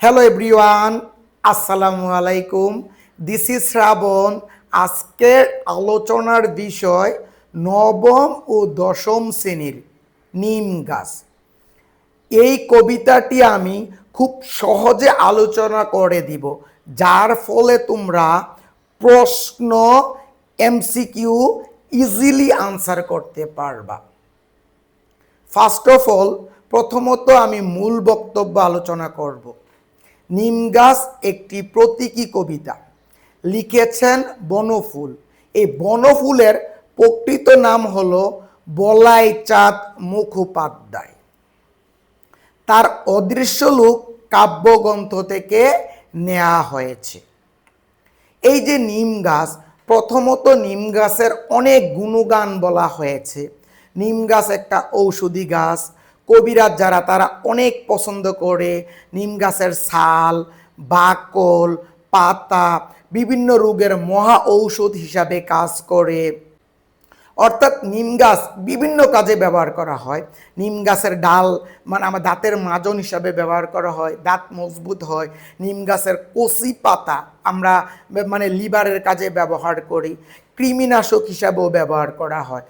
Hello everyone আসসালামু আলাইকুম this is শ্রাবণ আজকের আলোচনার বিষয় নবম ও দশম শ্রেণির নিম গাছ। এই কবিতাটি আমি খুব সহজে আলোচনা করে দিব, যার ফলে তোমরা প্রশ্ন এমসিকিউ ইজিলি আনসার করতে পারবা। ফার্স্ট অফ অল প্রথমত আমি মূল বক্তব্য আলোচনা করব। নিম গাছ একটি প্রতীকী কবিতা। লিখেছেন বনফুল। এই বনফুলের প্রকৃত নাম হল বলাই চাঁদ মুখোপাধ্যায়। তার অদৃশ্য লোক কাব্যগ্রন্থ থেকে নেওয়া হয়েছে। এই যে নিম গাছ, প্রথমত নিম গাছের অনেক গুণগান বলা হয়েছে। নিম গাছ একটা ঔষধি গাছ কবিরাজ যারা, তারা অনেক পছন্দ করে নিম গাছের ছাল, বাকল, পাতা, বিভিন্ন রোগের মহা ঔষধ হিসাবে কাজ করে। অর্থাৎ নিম গাছ বিভিন্ন কাজে ব্যবহার করা হয়। নিম গাছের ডাল মানে আমার দাঁতের মাজন হিসাবে ব্যবহার করা হয়, দাঁত মজবুত হয়। নিম গাছের কচি পাতা আমরা মানে লিভারের কাজে ব্যবহার করি। কৃমিনাশক হিসাবেও ব্যবহার করা হয়।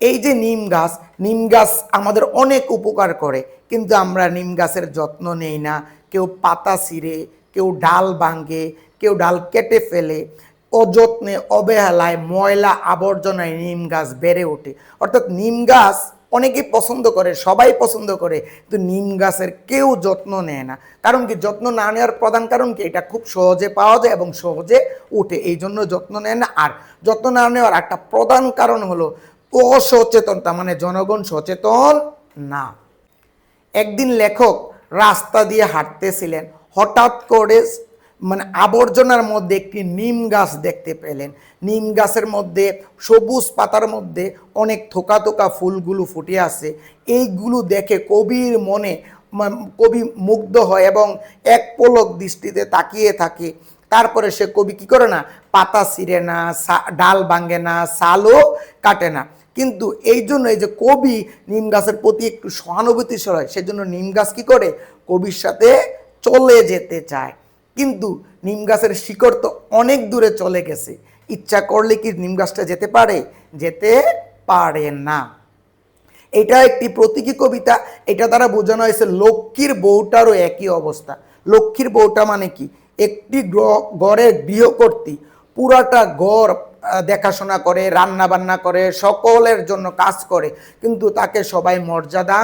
এই যে নিম গাছ নিম গাছ আমাদের অনেক উপকার করে, কিন্তু আমরা নিম গাছের যত্ন নেই না। কেউ পাতা ছিঁড়ে, কেউ ডাল ভাঙে, কেউ ডাল কেটে ফেলে, অযত্নে অবহেলায় ময়লা আবর্জনায় নিম গাছ বেড়ে ওঠে। অর্থাৎ নিম গাছ অনেকেই পছন্দ করে, সবাই পছন্দ করে, কিন্তু নিম গাছের কেউ যত্ন নেয় না। কারণ কি? যত্ন না নেওয়ার প্রধান কারণ কি? এটা খুব সহজে পাওয়া যায় এবং সহজে ওঠে এই জন্য যত্ন নেয় না। আর যত্ন না নেওয়ার একটা প্রধান কারণ হলো অসচেতনতা মানে জনগণ সচেতন না। একদিন লেখক রাস্তা দিয়ে হাঁটতেছিলেন, হঠাৎ করে মানে আবর্জনার মধ্যে একটি নিম গাছ দেখতে পেলেন। নিম গাছের মধ্যে, সবুজ পাতার মধ্যে অনেক থোকা থোকা ফুলগুলো ফুটে আছে এইগুলো দেখে কবির মনে কবি মুগ্ধ হয় এবং এক পলক দৃষ্টিতে তাকিয়ে থাকে। তারপরে সে কবি কি করে না পাতা ছিঁড়ে না ডাল ভাঙে না, সালও কাটে না। কিন্তু এই জন্য এই যে কবি নিম গাছের প্রতি একটু সহানুভূতিশীল হয়, সেজন্য নিম গাছ কী করে? কবির সাথে চলে যেতে চায়। কিন্তু নিম গাছের শিকড় তো অনেক দূরে চলে গেছে। ইচ্ছা করলে কি নিম গাছটা যেতে পারে? যেতে পারে না। এটা একটি প্রতীকী কবিতা। এটা দ্বারা বোঝানো হয়েছে লক্ষ্মীর বউটারও একই অবস্থা। লক্ষ্মীর বউটা মানে কি? একটি গ্র- গড়ের গৃহকর্তী পুরাটা আহ, দেখাশোনা করে রান্না বান্না করে সকলের জন্য কাজ করে কিন্তু তাকে সবাই মর্যাদা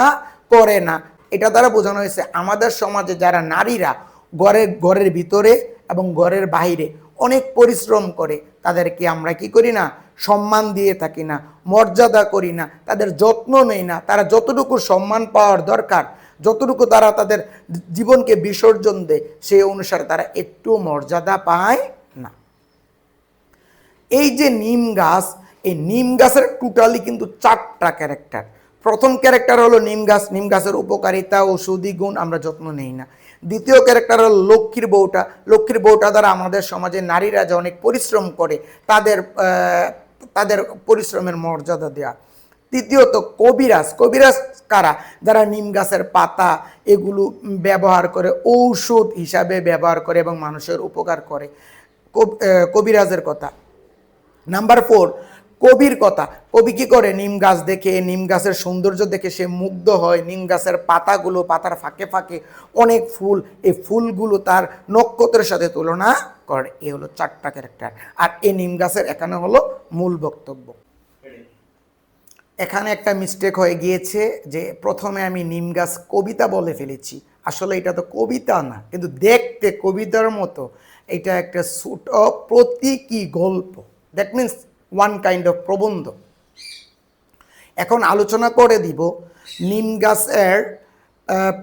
করে না। এটা দ্বারা বোঝানো হয়েছে আমাদের সমাজে যারা নারীরা ঘরের ঘরের ভিতরে এবং ঘরের বাইরে অনেক পরিশ্রম করে তাদেরকে আমরা কি করি না? সম্মান দিয়ে থাকি না মর্যাদা করি না তাদের যত্ন নেই না। তারা যতটুকু সম্মান পাওয়ার দরকার যতটুকু তারা তাদের জীবনকে বিসর্জন দেয় সেই অনুসারে তারা একটু মর্যাদা পায় এই যে নিম গাছ, এই নিম গাছের টোটালি কিন্তু চারটা ক্যারেক্টার প্রথম ক্যারেক্টার হলো নিম গাছ, নিম গাছের উপকারিতা ঔষধি গুণ আমরা যত্ন নেই না। দ্বিতীয় ক্যারেক্টার হলো লক্ষ্মীর বউটা। লক্ষ্মীর বউটা দ্বারা আমাদের সমাজে নারীরা যে অনেক পরিশ্রম করে, তাদের তাদের পরিশ্রমের মর্যাদা দেওয়া তৃতীয়ত কবিরাজ। কবিরাজ কারা? যারা নিম গাছের পাতা এগুলো ব্যবহার করে, ঔষধ হিসাবে ব্যবহার করে এবং মানুষের উপকার করে। কবিরাজের কথা। নাম্বার ফোর কবির কথা। কবি কি করে? নিম গাছ দেখে, নিম গাছের সৌন্দর্য দেখে সে মুগ্ধ হয়। নিম গাছের পাতাগুলো পাতার ফাঁকে ফাঁকে অনেক ফুল, এই ফুলগুলো তার নক্ষত্রের সাথে তুলনা করে। এ হলো চারটা ক্যারেক্টার আর এই নিম গাছের এখানে হলো মূল বক্তব্য। এখানে একটা মিস্টেক হয়ে গিয়েছে যে প্রথমে আমি নিম গাছ কবিতা বলে ফেলেছি। আসলে এটা তো কবিতা না, কিন্তু দেখতে কবিতার মতো। এটা একটা অফ প্রতীকী গল্প। That means one kind of প্রবন্ধ এখন আলোচনা করে দিব নিম গাছের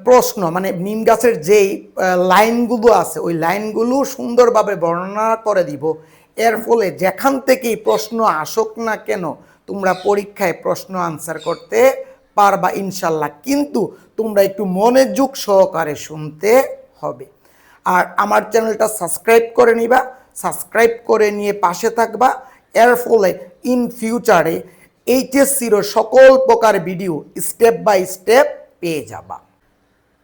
প্রশ্ন মানে নিম গাছের যেই লাইনগুলো আছে, ওই লাইনগুলো সুন্দরভাবে বর্ণনা করে দিব। এর ফলে যেখান থেকেই প্রশ্ন আসুক না কেন, তোমরা পরীক্ষায় প্রশ্ন আনসার করতে পারবা ইনশাল্লাহ। কিন্তু তোমরা একটু মনোযোগ সহকারে শুনতে হবে। আর আমার চ্যানেলটা সাবস্ক্রাইব করে নিবা। সাবস্ক্রাইব করে নিয়ে পাশে থাকবা। এর ফলে ইন ফিউচারে এইচএসসির সকল প্রকার ভিডিও স্টেপ বাই স্টেপ পেয়ে যাবা।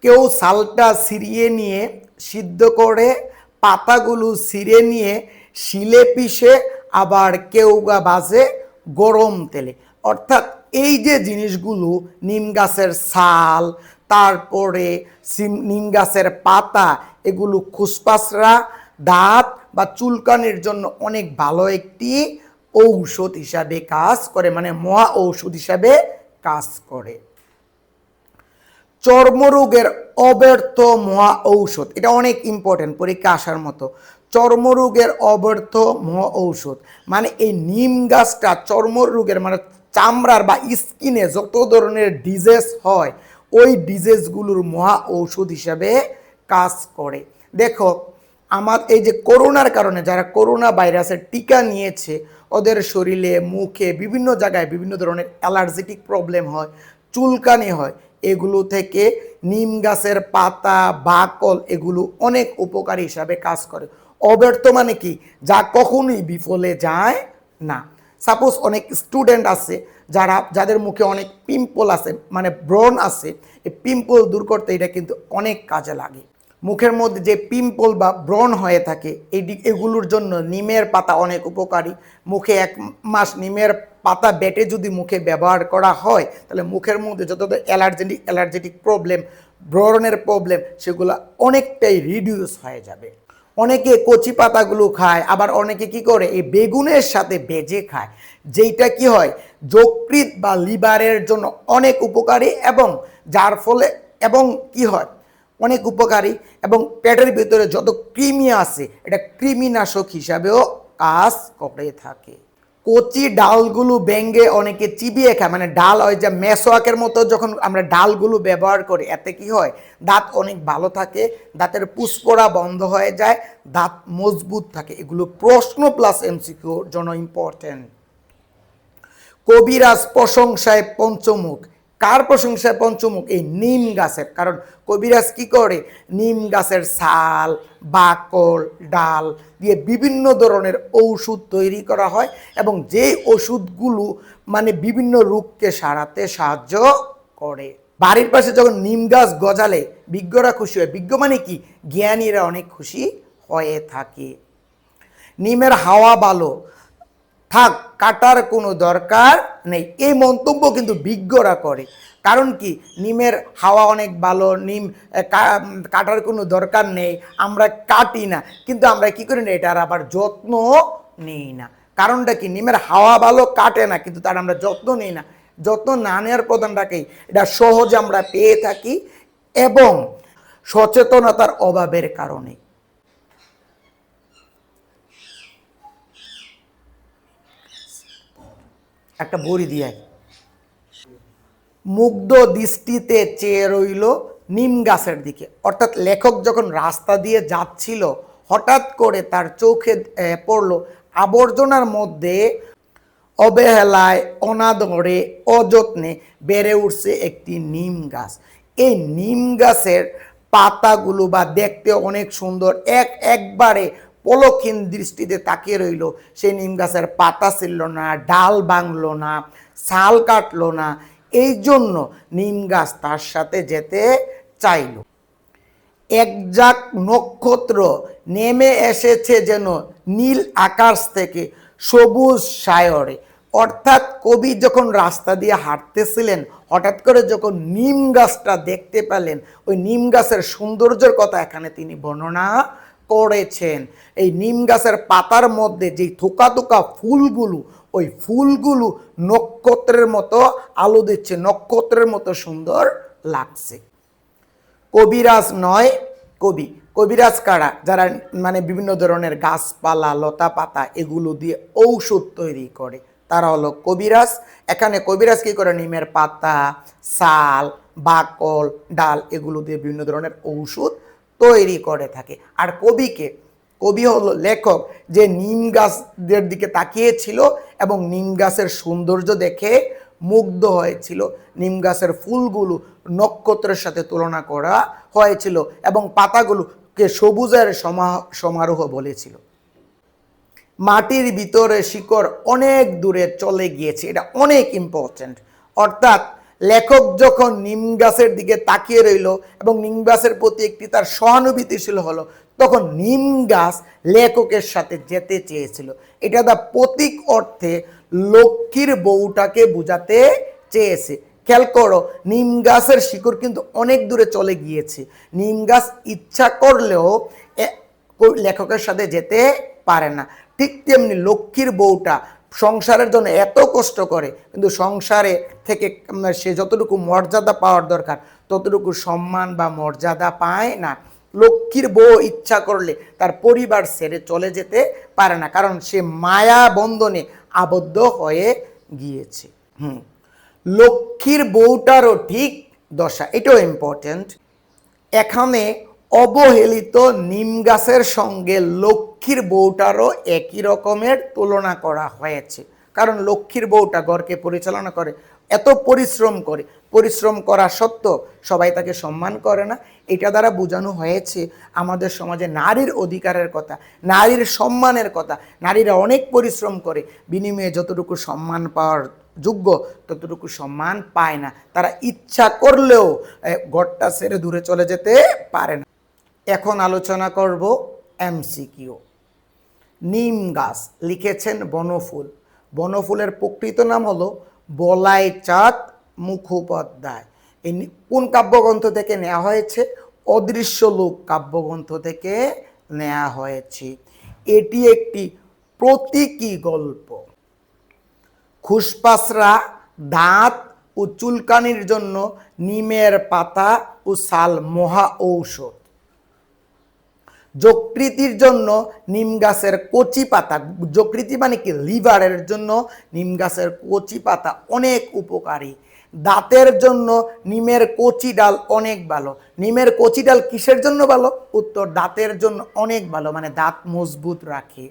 কেউ সালটা সিরিয়ে নিয়ে, সিদ্ধ করে, পাতাগুলো ছিঁড়ে নিয়ে, শিলে পিষে, আবার কেউ বা বাজে গরম তেলে। অর্থাৎ এই যে জিনিসগুলো, নিম গাছের ছাল তারপরে নিম গাছের পাতা, এগুলো খুসপাসরা দাঁত বা চুলকানির জন্য অনেক ভালো একটি ঔষধ হিসাবে কাজ করে মানে মহা ঔষধ হিসাবে কাজ করে। চর্মরোগের অব্যর্থ মহা ঔষধ, এটা অনেক ইম্পর্টেন্ট পরীক্ষা আসার মতো। চর্মরোগের অব্যর্থ মহা ঔষধ মানে এই নিম গাছটা চর্মরোগের মানে চামড়ার বা স্কিনে যত ধরনের ডিজেস হয়, ওই ডিজেসগুলোর মহা ঔষধ হিসাবে কাজ করে। দেখো আমার এই যে করোনার কারণে যারা করোনা ভাইরাসের টিকা নিয়েছে, ওদের শরীরে, মুখে বিভিন্ন জায়গায় বিভিন্ন ধরনের অ্যালার্জেটিক প্রবলেম হয়, চুলকানি হয়, এগুলো থেকে নিম গাছের পাতা, বাকল এগুলো অনেক উপকারী হিসাবে কাজ করে। অব্যর্থ মানে কি, যা কখনোই বিফলে যায় না। সাপোজ অনেক স্টুডেন্ট আছে, যারা, যাদের মুখে অনেক পিম্পল আছে মানে ব্রণ আছে, এই পিম্পল দূর করতে এটা কিন্তু অনেক কাজে লাগে। মুখের মধ্যে যে পিম্পল বা ব্রণ হয়ে থাকে এই এগুলোর জন্য নিমের পাতা অনেক উপকারী। মুখে এক মাস নিমের পাতা বেটে যদি মুখে ব্যবহার করা হয়, তাহলে মুখের মধ্যে যত অ্যালার্জেটিক অ্যালার্জেটিক প্রবলেম, ব্রণের প্রবলেম, সেগুলো অনেকটাই রিডিউস হয়ে যাবে। অনেকে কচি পাতাগুলো খায়, আবার অনেকে কি করে, এই বেগুনের সাথে বেজে খায়। যেইটা কি হয় যকৃত বা লিভারের জন্য অনেক উপকারী এবং যার ফলে, এবং কি হয় অনেক উপকারী এবং পেটের ভিতরে যত কৃমি আছে, এটা কৃমিনাশক হিসাবেও কাজ করে থাকে। কচি ডালগুলো ব্যাঙ্গে অনেকে চিবিয়ে খায় মানে ডাল হয় যে মেসোয়াকের মতো যখন আমরা ডালগুলো ব্যবহার করি, এতে কি হয়? দাঁত অনেক ভালো থাকে, দাঁতের পুষ্পরা বন্ধ হয়ে যায়, দাঁত মজবুত থাকে। এগুলো প্রশ্ন প্লাস এমসিকিউর জন্য ইম্পর্টেন্ট কবিরাজ প্রশংসায় পঞ্চমুখ। কার প্রশংসায় পঞ্চমুখ? এই নিম গাছের। কারণ কবিরাজ কি করে? নিম গাছের ছাল, বাকল, ডাল দিয়ে বিভিন্ন ধরনের ঔষধ তৈরি করা হয় এবং যে ওষুধগুলো মানে বিভিন্ন রোগকে সারাতে সাহায্য করে। বাড়ির পাশে যখন নিম গাছ গজালে বিজ্ঞরা খুশি হয়। বিজ্ঞ মানে কি? জ্ঞানীরা অনেক খুশি হয়ে থাকে। নিমের হাওয়া ভালো থাক, কাটার কোনো দরকার নেই। এই মন্তব্য কিন্তু বিজ্ঞরা করে। কারণ কি? নিমের হাওয়া অনেক ভালো, নিম কাটার কোনো দরকার নেই, আমরা কাটি না। কিন্তু আমরা কি করি না, এটার আবার যত্ন নেই না। কারণটা কি? নিমের হাওয়া ভালো, কাটে না, কিন্তু তার আমরা যত্ন নেই না। যত্ন না নেওয়ার প্রধানটাকেই এটা সহজে আমরা পেয়ে থাকি এবং সচেতনতার অভাবের কারণে। একটা বড়ি দিয়ে মুগ্ধ দৃষ্টিতে চেয়ে রইল নিম গাছের দিকে। অর্থাৎ লেখক যখন রাস্তা দিয়ে যাচ্ছিল, হঠাৎ করে তার চোখে পড়ল আবর্জনার মধ্যে অবহেলায়, অনাদরে, অযত্নে বেড়ে উঠছে একটি নিম গাছ। এই নিম গাছের পাতাগুলো বা দেখতে অনেক সুন্দর। এক, একবারে পলক্ষীন দৃষ্টিতে তাকিয়ে রইল। সেই নিম গাছের পাতা ছিল না, ডাল ভাঙলো না, ছাল কাটলো না। এই জন্য নিম গাছ তার সাথে যেতে চাইলো। একজাক নক্ষত্র নেমে এসেছে যেন নীল আকাশ থেকে সবুজ সায়রে। অর্থাৎ কবি যখন রাস্তা দিয়ে হাঁটতেছিলেন, হঠাৎ করে যখন নিম গাছটা দেখতে পেলেন, ওই নিম গাছের সৌন্দর্যের কথা এখানে তিনি বর্ণনা করেছেন। এই নিম গাছের পাতার মধ্যে যেই থোকা থোকা ফুলগুলো, ওই ফুলগুলো নক্ষত্রের মতো আলো দিচ্ছে, নক্ষত্রের মতো সুন্দর লাগছে। কবিরাজ নয়, কবি। কবিরাজ কারা? যারা মানে বিভিন্ন ধরনের গাছপালা লতা পাতা এগুলো দিয়ে ঔষধ তৈরি করে, তারা হলো কবিরাজ। এখানে কবিরাজ কি করে? নিমের পাতা ছাল বাকল, ডাল এগুলো দিয়ে বিভিন্ন ধরনের ঔষধ তৈরি করে থাকে। আর কবিকে, কবি হলো লেখক যে নিম গাছদের দিকে তাকিয়েছিল এবং নিম গাছের সৌন্দর্য দেখে মুগ্ধ হয়েছিল। নিম গাছের ফুলগুলো নক্ষত্রের সাথে তুলনা করা হয়েছিল এবং পাতাগুলোকে সবুজের সমা- সমারোহ বলেছিল। মাটির ভিতরে শিকড় অনেক দূরে চলে গিয়েছে। এটা অনেক ইম্পর্ট্যান্ট অর্থাৎ লেখক যখন নিম গাছের দিকে তাকিয়ে রইল এবং নিম গাছের প্রতি একটি তার সহানুভূতিশীল হলো, তখন নিম গাছ লেখকের সাথে যেতে চেয়েছিল। এটা দা প্রতীক অর্থে লক্ষ্মীর বউটাকে বোঝাতে চেয়েছে। খেয়াল করো, নিম গাছের শিকড় কিন্তু অনেক দূরে চলে গিয়েছে। নিম গাছ ইচ্ছা করলেও লেখকের সাথে যেতে পারে না। ঠিক তেমনি লক্ষ্মীর বউটা সংসারের জন্য এত কষ্ট করে, কিন্তু সংসারে থেকে সে যতটুকু মর্যাদা পাওয়ার দরকার, ততটুকু সম্মান বা মর্যাদা পায় না। লক্ষ্মীর বউ ইচ্ছা করলে তার পরিবার ছেড়ে চলে যেতে পারে না, কারণ সে মায়া বন্ধনে আবদ্ধ হয়ে গিয়েছে। হুম। লক্ষ্মীর বউটারও ঠিক দশা, এটাও ইম্পর্ট্যান্ট এখানে অবহেলিত নিম গাছের সঙ্গে লক্ষ্মীর বউটারও একই রকমের তুলনা করা হয়েছে। কারণ লক্ষ্মীর বউটা ঘরকে পরিচালনা করে, এত পরিশ্রম করে। পরিশ্রম করা সত্ত্বেও সবাই তাকে সম্মান করে না। এটা দ্বারা বোঝানো হয়েছে আমাদের সমাজে নারীর অধিকারের কথা, নারীর সম্মানের কথা। নারীরা অনেক পরিশ্রম করে, বিনিময়ে যতটুকু সম্মান পাওয়ার যোগ্য, ততটুকু সম্মান পায় না। তারা ইচ্ছা করলেও ঘরটা ছেড়ে দূরে চলে যেতে পারে না। এখন আলোচনা করব এমসিকিউ। নিম গাছ, লিখেছেন বনফুল। বনফুলের প্রকৃত নাম হলো বলাই চাঁদ মুখোপাধ্যায়। এই কোন কাব্যগ্রন্থ থেকে নেওয়া হয়েছে? অদৃশ্য লোক কাব্যগ্রন্থ থেকে নেওয়া হয়েছে। এটি একটি প্রতীকী গল্প। খুসপাসরা দাঁত ও চুলকানির জন্য নিমের পাতা ও সাল মহা ঔষধ। যকৃতির জন্য নিম গাছের কচি পাতা, যকৃতি মানে কি? লিভারের জন্য নিম গাছের কচি পাতা অনেক উপকারী। দাঁতের জন্য নিমের কচি ডাল অনেক ভালো। নিমের কচি ডাল কিসের জন্য ভালো? উত্তর, দাঁতের জন্য অনেক ভালো মানে দাঁত মজবুত রাখে।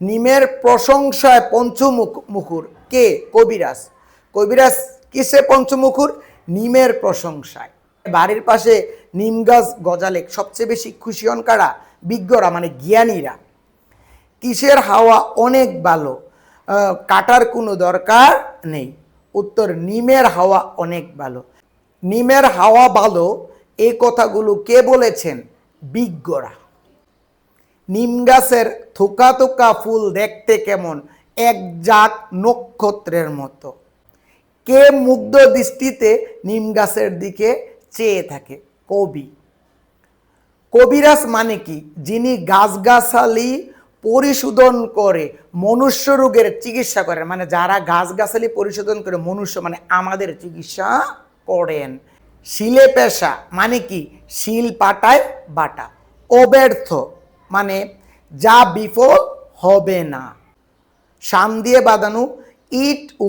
নিমের প্রশংসায় পঞ্চমুখ, মুখুর। কে? কবিরাজ। কবিরাজ কিসে পঞ্চমুখুর? নিমের প্রশংসায়। বাড়ির পাশে নিম গাছ গজালে সবচেয়ে বেশি খুশি হন কারা? বিজ্ঞরা মানে জ্ঞানীরা। কিসের হাওয়া অনেক ভালো কাটার কোনো দরকার নেই। উত্তর, নিমের হাওয়া অনেক ভালো। নিমের হাওয়া ভালো এই কথাগুলো কে বলেছেন? বিজ্ঞরা। নিম গাছের থোকা থোকা ফুল দেখতে কেমন? এক জাত নক্ষত্রের মতো। কে মুগ্ধ দৃষ্টিতে নিম গাছের দিকে চেয়ে থাকে, কবি। কবিরাজ মানে কি? যিনি গাছগাছালি পরিশোধন করে, মনুষ্য রোগের চিকিৎসা করেন মানে যারা গাছগাছালি পরিশোধন করে, মনুষ্য মানে আমাদের চিকিৎসা করেন। শিলে পেশা মানে কি? শিল পাটায় বাটা। অব্যর্থ মানে যা বিফল হবে না। শান দিয়ে বাঁধানো, ইট ও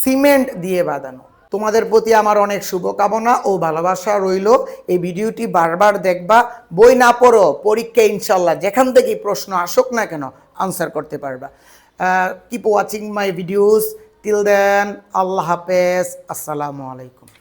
সিমেন্ট দিয়ে বাঁধানো। তোমাদের প্রতি আমার অনেক শুভকামনা ও ভালোবাসা রইল। এই ভিডিওটি বারবার দেখবা, বই না পড়ো, পরীক্ষা ইনশাল্লাহ যেখান থেকেই প্রশ্ন আসুক না কেন আনসার করতে পারবা। Keep watching my videos till then Allah হাফেজ। আসসালামু আলাইকুম।